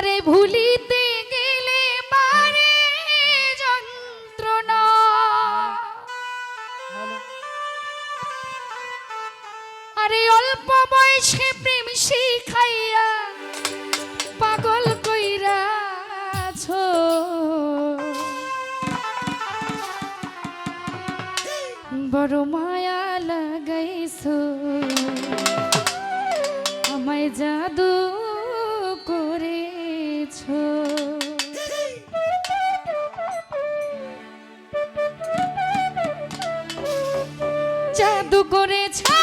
পারে ভুলিতে গেলে পারে যন্ত্রণা। আরে অল্প বয়সে প্রেম শিখাইয়া পাগল কইরা আছো। বড় মায়া লাগাইছো। আমায় জাদু জাদু করেছে?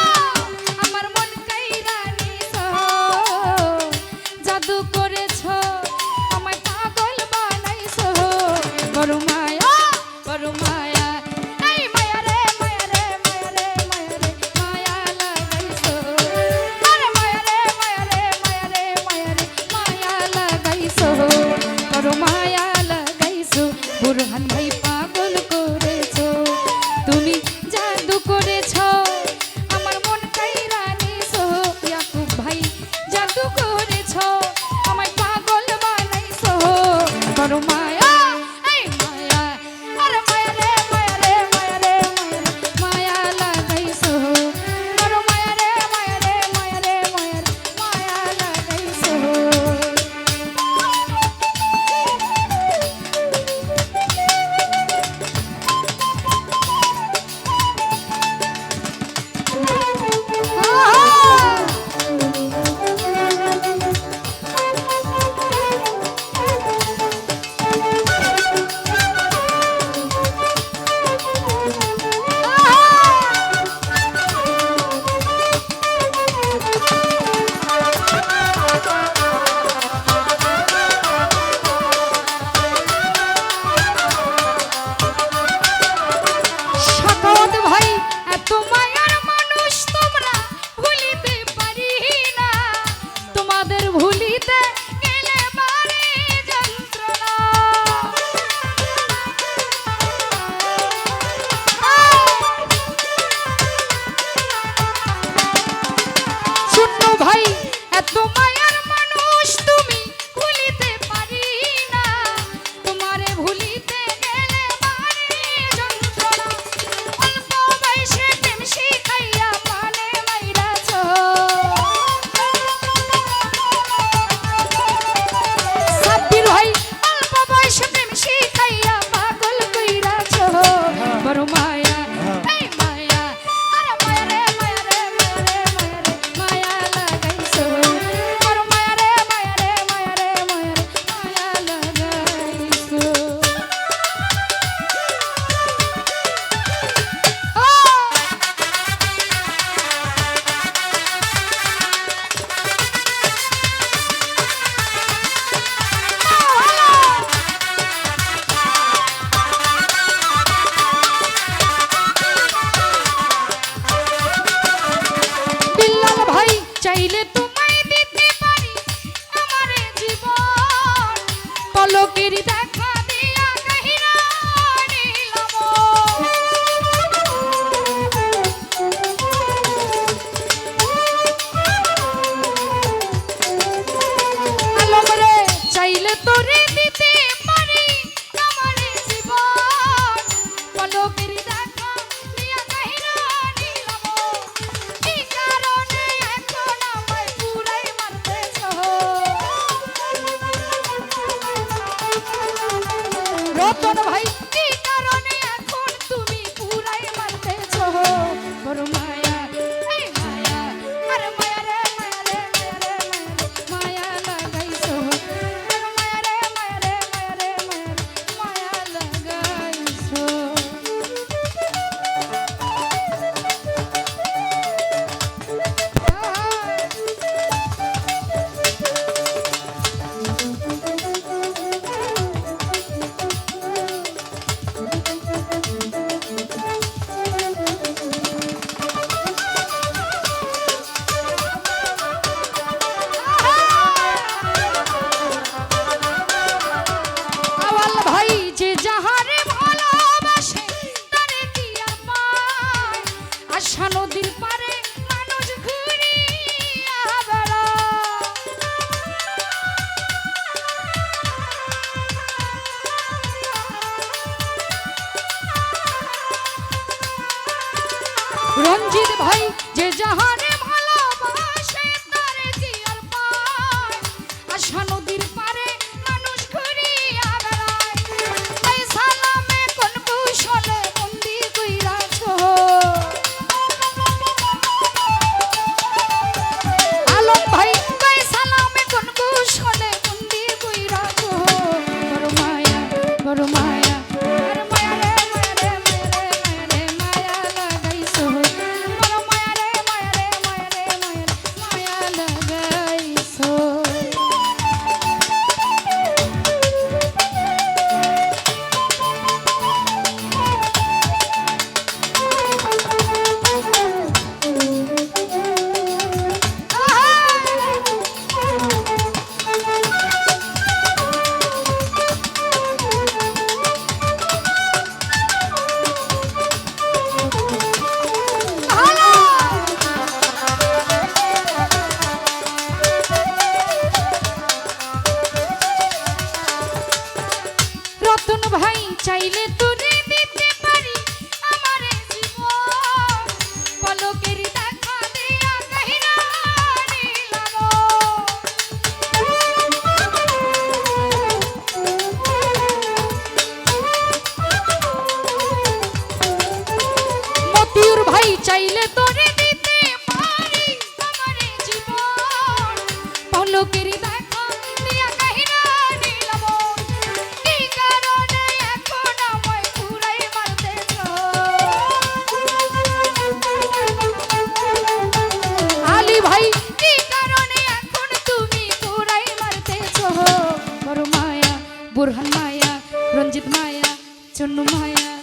tomar ভাই যে যাহারে বুরহান মায়া রঞ্জিত মায়া চন্নু মায়া